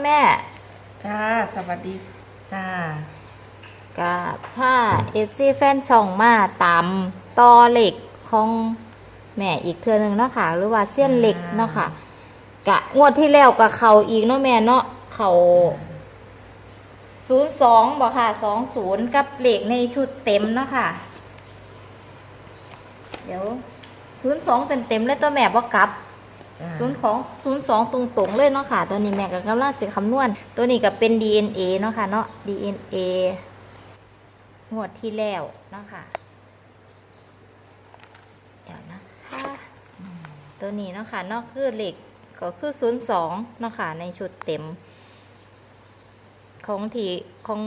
แม่จ้าสวัสดีจ้ากับผ้าเอฟซีแฟนช่องมาตามต่อเหล็กของแม่อีกเทือหนึ่งเนาะค่ะ หรือว่าเส้นเหล็กเนาะค่ะ กะงวดที่แล้วกับเขาอีกเนาะแม่เนาะเขาศูนย์สองบอกค่ะสองศูนย์กับเหล็กในชุดเต็มเนาะค่ะ เดี๋ยวศูนย์สองเต็มเต็มๆเลยตัวแม่บอกกลับจ้า ศูนย์ของศูนย์สองตรงๆเลยเนาะค่ะตัวนี้แม่ก็กำลังจะคำนวณ ตัวนี้ก็เป็น DNA เนาะค่ะเนาะ DNA งวดที่แล้วเนาะค่ะเดี๋ยวนะคะตัวนี้เนาะค่ะเนอกคือเหล็กก็คือศูนย์สองเนาะค่ะในชุดเต็ม ของที่ของ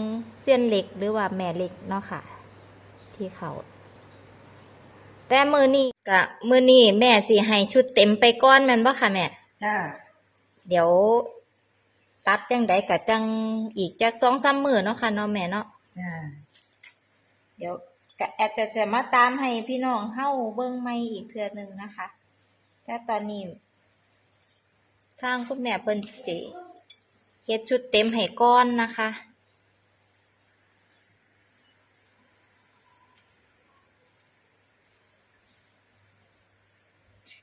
เส้นเหล็กหรือว่าแม่เหล็กเนาะค่ะ ที่เขา แต่มือนี้กะมือนี้แม่สิให้ชุดเต็มไปก้อนแมันบ่ค่ะแม่ จ้า เดี๋ยว ตัดจังใดกะจังอีกจากสองสามมือเนาะค่ะเนาะแม่เนาะจ้า เดี๋ยวกะแอดจะจะมาตามให้พี่น้องเฮ้าเบิ้งไม่อีกเทือหนึ่งนะคะแต่ตอนนี้ ทางคุณแม่เปิ้นจิเฮ็ดชุดเต็มให้ก้อนนะคะ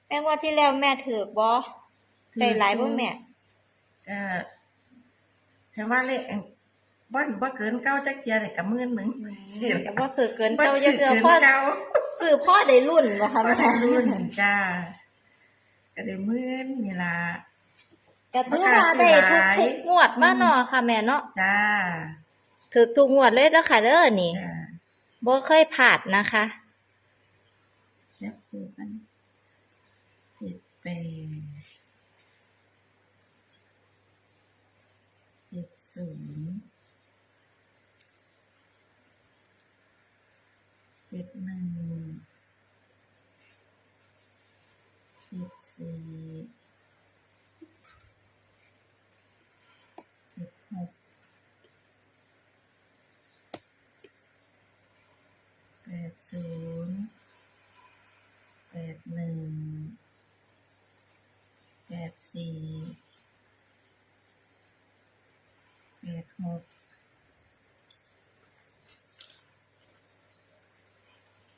แม่งว่าที่แล้วแม่ถือกบ่ได้หลายบ่แม่ก็เห็นว่าเลขบ่อนบ่เกินเก้าจักเทียเลยกับหมื่นหนึ่งก็บ่ซื้อเกินบ่เก่าซื้เยออะเกินๆพ่อเก้าซื้อพ่อได้รุ่นบ่คะบ่แม่ได้รุ่นจ้าก็ได้หมื่นนี่ล่ะก็ถือว่าได้ทุกทุกงวดมาเนาะค่ะแม่เนาะจ้าถือทุกงวดเลยแล้วค่ะเด้อนี่จ้าบ่เคยผ่านนะคะจับคู่กันเจ็ ดแปดเจ็ดศูนย์เจ็ดหนึ่งเจ็ดสี่เจ็ดหกแปดศูนย์แปดหนึ่ง แปดสี่แปดหก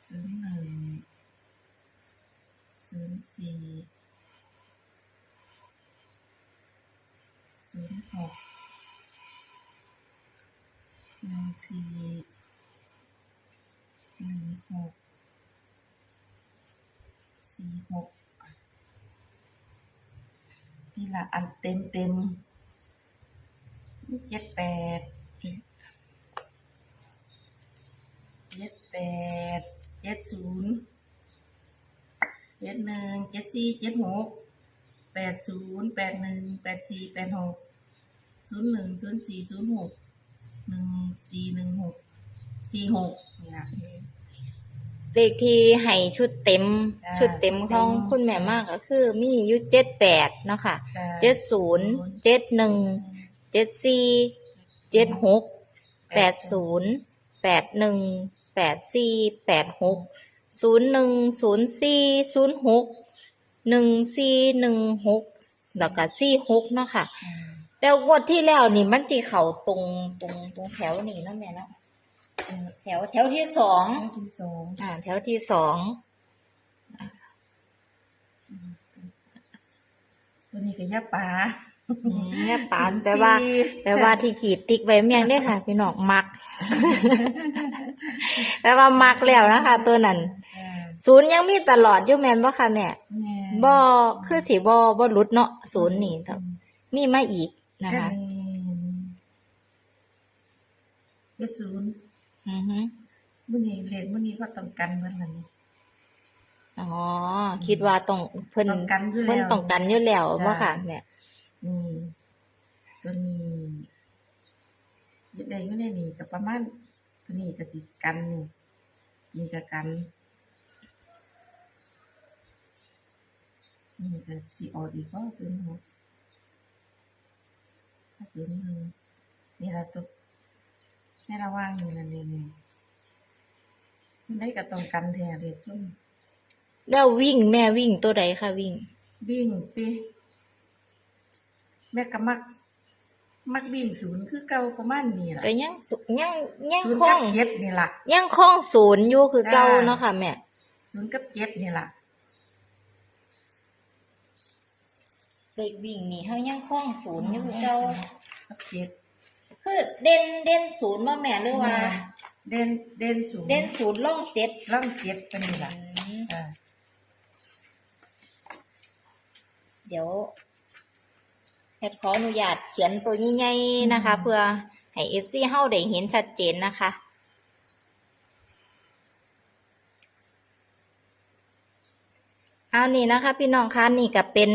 ศูนย์หนึ่งศูนย์สี่ศูนย์หกหนึ่งสี่หนึ่งหกสี่หก นี่ละอันเต็มเต็มนี่เจ็ดแปดเจ็ดแปดเจ็ดศูนย์เจ็ดหนึ่งเจ็ดสี่เจ็ดหกแปดศูนย์แปดหนึ่งแปดสี่แปดหกศูนย์หนึ่งศูนย์สี่ศูนย์หกหนึ่งสี่หนึ่งหกสี่หกนี่ละ เลขที่ให้ชุดเต็ม จ้าชุดเต็มของเต็ม คุณแม่มากก็คือ มีอยู่เจ็ดแปดเนาะค่ะจ้าเจ็ดศูนย์เจ็ดหนึ่งเจ็ดสี่เจ็ดหกแปดศูนย์แปดหนึ่งแปดสี่แปดหกศูนย์หนึ่งศูนย์สี่ศูนย์หกหนึ่งสี่หนึ่งหกแล้วก็สี่หกเนาะค่ะ อืมแล้วงวดที่แล้วนี่มันจีเข่าตรงตรงตรงแถวนี้เนาะแม่เนาะเออ แถวแถวที่สองข้อที่สองอ่า แถวที่สองตัวนี้ก็ยาปลาอืมเนี่ยปานศูย์แต่ว่าสี่แปลว่าที่ขีดติ๊กไว้เมียงได้อค่ะ พี่น้องมักแปลว่ามักแล้วนะคะ ตัวนั้นอ่าศูนย์ยังมีตลอดอยู่แม่นบ่ค่ะแม่แม่บ่คือสิบ่บ่หลุดเนาะศูนย์นี่เถอะมีมาอีกนะคะเจ็ดศูนย์ อือฮึมื่อนี้เลขมื่อนี้ก็ต้องกันเหมือนกัน อ๋อ คิดว่าต้องเพิ่นต้องกันอยู่แล้ว เพิ่นต้องกันอยู่แล้วบ่ค่ะแม่นี่ตัวนี้ยึดได้ก็ได้นี่กับประมาณตัวนี้ก็สิกันนี่นี่ก็กันนี่ก็สิออกอีกก็ศูนย์หกศูนย์หนึ่งนี่ละตัว ในระหว่างนี่นั่นนี่นี่ได้ก็ต้องกันแท้เด็กช่วงแล้ววิ่งแม่วิ่งตัวใดค่ะวิ่ง วิ่งติแม่ก็มัก มักบินศูนย์คือเก่าประมาณนี้ล่ะก็ยังสุยังยังศูนย์คกังบเจ็ดนี่ล่ะ ยังคงศูนย์อยู่คือเก่าจ้าเนาะค่ะแม่ ศูนย์กับเจ็ดนี่ล่ะ เด็กวิ่งนี่เฮายังคงศูนย์อยู่คือเก่ากับเจ็ด คือเด่นเด่นศูนย์บ่แม่หรือว่า เด่นเด่นศูนย์เด่นศูนย์ล่องเจ็ดล่องเจ็ดเป็นนี่ล่ะอืมอ่าเดี๋ยวแอดขออนุญาตเขียนตัวใหญ่ๆนะคะ เพื่อให้ FC เฮาได้เห็นชัดเจนนะคะเอานี่นะคะ พี่น้องคะนี่ก็เป็น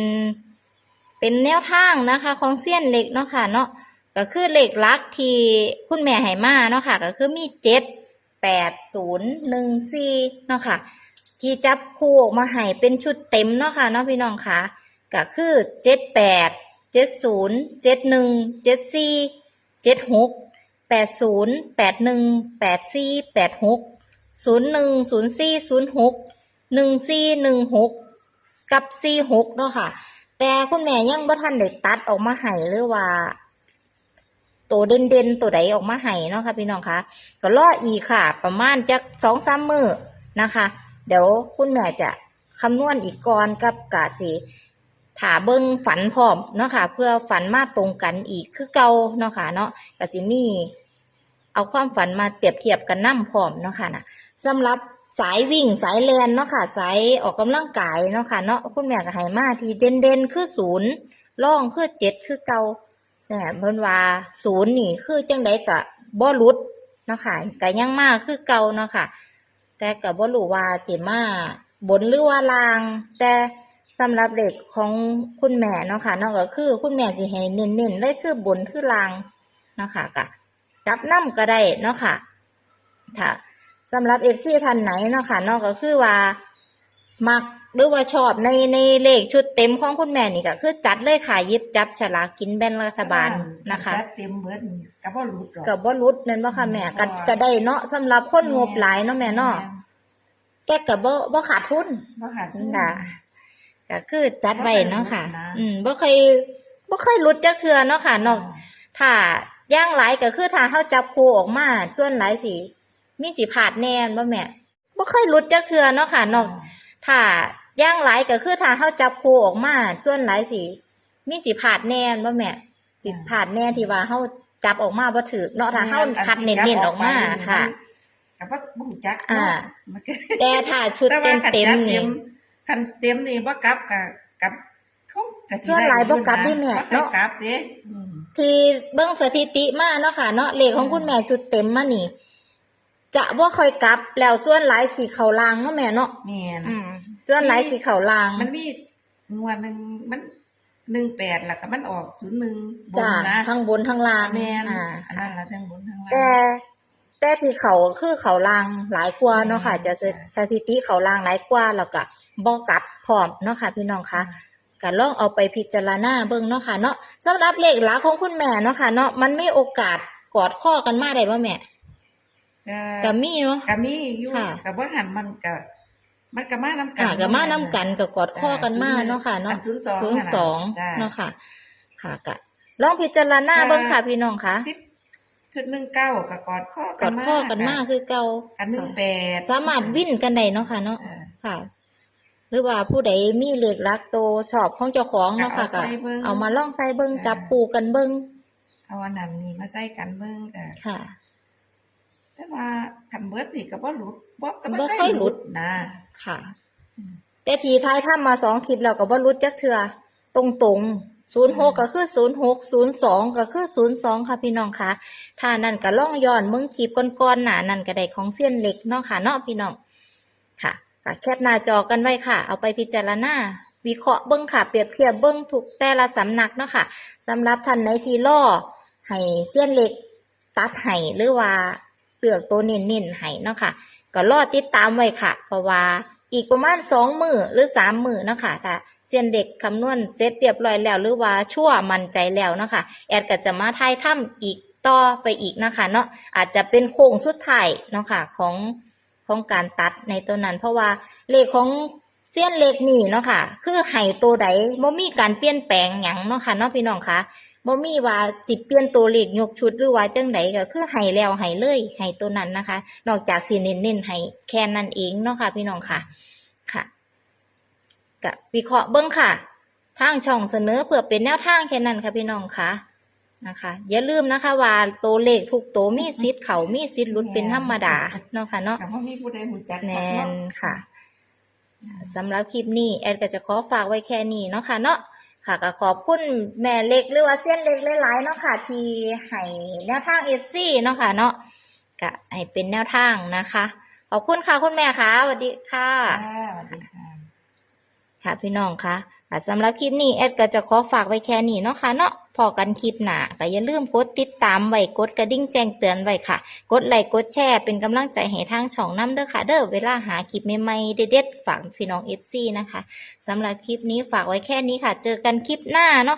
เป็นแนวทางนะคะ ของเสี้ยนเหล็กเนาะค่ะเนาะ ก็คือเหล็กลักที่คุณแม่ให้มาเนาะค่ะ ก็คือมีเจ็ดแปดศูนย์หนึ่งสี่เนาะค่ะ ที่จับคู่ออกมาให้เป็นชุดเต็มเนาะค่ะเนาะพี่น้องคะก็คือเจ็ดแปดเจ็ดศูนย์เจ็ดหนึ่งเจ็ดสี่เจ็ดหกแปดศูนย์แปดหนึ่งแปดสี่แปดหกศูนย์หนึ่งศูนย์สี่ศูนย์หกหนึ่งสี่หนึ่งหกกับสี่หกเนาะค่ะ แต่คุณแม่ยังบ่ทันได้ตัดออกมาให้หรือว่า ตัวเด่นๆตัวใดออกมาให้เนาะค่ะพี่น้องคะก็รออีกค่ะ ประมาณจักสองสามมือนะคะ เดี๋ยวคุณแม่จะคำนวณอีกก่อนกับกาสิถาเบิ้งฝันพร้อมเนาะค่ะ เพื่อฝันมาตรงกันอีกคือเก่าเนาะค่ะเนาะกาสิมี เอาความฝันมาเปรียบเทียบกันนั่พร้อมเนาะค่ะนะสำหรับสายวิ่งสายแลนเนาะค่ะ สายออกกำลังกายเนาะค่ะเนาะคุณแม่ก็ให้มาที่เด่นเด่นๆคือศูนย์ล่องคือเจ็ดคือเก่า แม่เพิ่นว่าศูนย์นี่คือจังไดกะบ่หลุดเนาะค่ะก็ยังมาคือเก่าเนาะค่ะ แต่ก็บ่รู้ว่าสิมาบนหรือว่าลาง แต่สำหรับเด็กของคุณแม่เนาะค่ะเนาะก็คือคุณแม่สิให้เน้นๆเลยคือบนคือลางเนาะค่ะก็จับนํก็ได้เนาะค่ะถ้าสำหรับ FC ท่านไหนเนาะค่ะเนาะก็คือว่ามัก หรือว่าชอบในในเลขชุดเต็มของคุณแม่นี่ก็คือจัดเลยค่ะหยิบจับฉลากกินแบ่งรัฐบาลนะคะจัดเต็มเบิดนี่ก็บ่หลุดหรอกก็บ่รุดนั่นบ่ค่ะแม่ก็ก็ได้เนาะสำหรับคนงบหลายเนาะแม่เนาะแกก็บ่บ่ขาดทุนบ่ขาดทุนค่ะก็คือจัดไว้เนาะค่ะบ่เคยหลุดนะอืมบ่เคยบ่เคยหลุดจักเทื่อเนาะค่ะนอกถ้าย่างหลายก็คือถ้าเฮาจับคู่ออกมาส่วนหลายสิมีสิพลาดแน่นบ่แม่บ่เคยหลุดจักเทื่อเนาะค่ะนอก ถ้าย่างหลายก็คือถ้าเฮาจับคู่ออกมาส่วนหลายสิมีสิพลาดแน่นบ่แม่สิพลาดแน่ที่ว่าเฮาจับออกมาบ่ถูกเนาะถ้าเฮาคัดเน้นๆออกมาค่ะก็บ่บ่รู้จักอ่าเนาะมันก็แต่ถ้าชุดแต่ว่าคันเต็มจัดๆนี่คันเต็มนี่บ่กลับกับกับเขาก็สิส่วนหลายบ่กลับดิแม่บ่ค่อยเนาะกลับเด้อืมที่เบิ่งสถิติมาเนาะค่ะ เนาะเลขของคุณแม่ชุดเต็มมานี่ จะบ่ค่อยกลับแล้วส่วนหลายสีเขาลางเนาะแม่เนาะแม่นอืมส่วนหลายสีเขาลาง มันมีงวดหนึงมัน18แล้วก็มันออก01บนจ้ะนะทั้งบนทั้งล่างแม่นอ่าอันนั้นล่ะทั้งบนทั้งล่าง แต่แต่ที่เขาคือเขาลางหลายกว่าเนาะค่ะ จะสสถิติเขาลางหลายกว่าแล้วก็บ่กลับพร้อมเนาะค่ะ พี่น้องคะก็ลองเอาไปพิจารณาเบิ่งเนาะค่ะเนาะสำหรับเลขหลักของคุณแม่เนาะค่ะเนาะมันมีโอกาสกอดข้อกันมาได้บ่แม่ ก็ก็มีเนาะก็มีอยู่ค่ะก็บ่หันมันก็มันก็มานํกันอ่าก็มานํกันก็กอดข้อกันมาเนาะค่ะเนาะศูนย์สองศูนย์สองจ้ะเนาะค่ะ ค่ะก็ลองพิจารณาเบิ่งค่ะพี่น้องค่ะสิบชุดหนึ่งเก้าก็กอดข้อกกัอนดมาข้อกันมาคือเก่ากันหนึ่งแปดสามารถวิ่นกันได้เนาะค่ะเนาะอ่าค่ะ หรือว่าผู้ใดมีเลขรักโตชอบของเจ้าของเนาะค่ะก็ก็เอาใส่เบิ่งเอามาลองใส่เบิ่งอ่าจับคู่กันเบิ่งเอาอันนั้นนี่มาใส่กันเบิ่งแต่ค่ะ แต่ว่าคันเบิดนี่ก็บ่หลุดบ่ก็บ่ค่อยหลุดนะค่ะอืมแต่ทีท้ายถ้ามาสองคลิปแล้วก็บ่รุดจักเทื่อตรงตรงศูนย์หกก็คือศูนย์หกศูนย์สองก็คือศูนย์สองค่ะพี่น้องค่ะถ้านั่นก็ล่องย้อนเมืองคลิปก่อนๆหนานั่นก็ได้ของเสี้ยนเหล็กเนาะค่ะเนาะพี่น้องค่ะก็แคปหน้าจอกันไว้ค่ะ เอาไปพิจารณาวิเคราะห์เบิ้งค่ะ เปรียบเทียบเบิ้งถูกแต่ละสำนักเนาะค่ะสำหรับท่านในที่ล่อให้เสี้ยนเหล็กตัดให้หรือว่า เลือกตัวเน้นๆให้เนาะค่ะก็รอติดตามไว้ค่ะ เพราะว่าอีกประมาณสองมือหรือสามมือเนาะค่ะถ้าเซียนเด็กคำนวณเสร็จเรียบร้อยแล้ว หรือว่าชั่วมั่นใจแล้วเนาะค่ะแอดก็จะมาทายถ้ำอีกต่อไปอีกนะคะเนาะอาจจะเป็นโค้งสุดท้ายเนาะค่ะของของการตัดในตัวนั้น เพราะว่าเลขของเซียนเล็กนี่เนาะค่ะ คือไห้ตัวใดบ่มีการเปลี่ยนแปลงหยังเนาะค่ะเนาะพี่น้องคะ บ่มีว่าสิเปลี่ยนตัวเลขยกชุดหรือว่าจังไดก็คือให้แล้วให้เลยให้ตัวนั้นนะคะ นอกจากสิเน้นๆให้แค่นั้นเองเนาะค่ะ พี่น้องค่ะค่ะก็วิเคราะห์เบิ่งค่ะ ทางช่องเสนอเพื่อเป็นแนวทางแค่นั้นค่ะพี่น้องค่ะนะคะ อย่าลืมนะคะว่าตัวเลขทุกตัวมีสิทธิ์เขามีสิทธิ์หลุดเป็นธรรมดาเนาะค่ะเนาะแต่ว่ามีผู้ใดหูจักแนคักนเนาะค่ะสำหรับคลิปนี้แอดก็จะขอฝากไว้แค่นี้เนาะค่ะเนาะ ค่ะก็ขอบคุณแม่เล็กหรือว่าเส้นเล็กหลายๆเนาะค่ะ ที่ให้แนวทาง FC เนาะค่ะเนาะก็ให้เป็นแนวทางนะคะ ขอบคุณค่ะคุณแม่ค่ะสวัสดีค่ะค่ะสวัสดีค่ะ ค่ะพี่น้องคะ ค่ะสำหรับคลิปนี้แอดก็จะขอฝากไว้แค่นี้เนาะค่ะเนาะพอกันคลิปหน้าก็อย่าลืมกดติดตามไว้กดกระดิ่งแจ้งเตือนไว้ค่ะ กดไลค์กดแชร์เป็นกำลังใจให้ทางช่องน้ำเด้อค่ะ เด้อเวลาหาคลิปใหม่ๆเด็ดๆฝากพี่น้อง FC นะคะสำหรับคลิปนี้ฝากไว้แค่นี้ค่ะ เจอกันคลิปหน้าเนาะ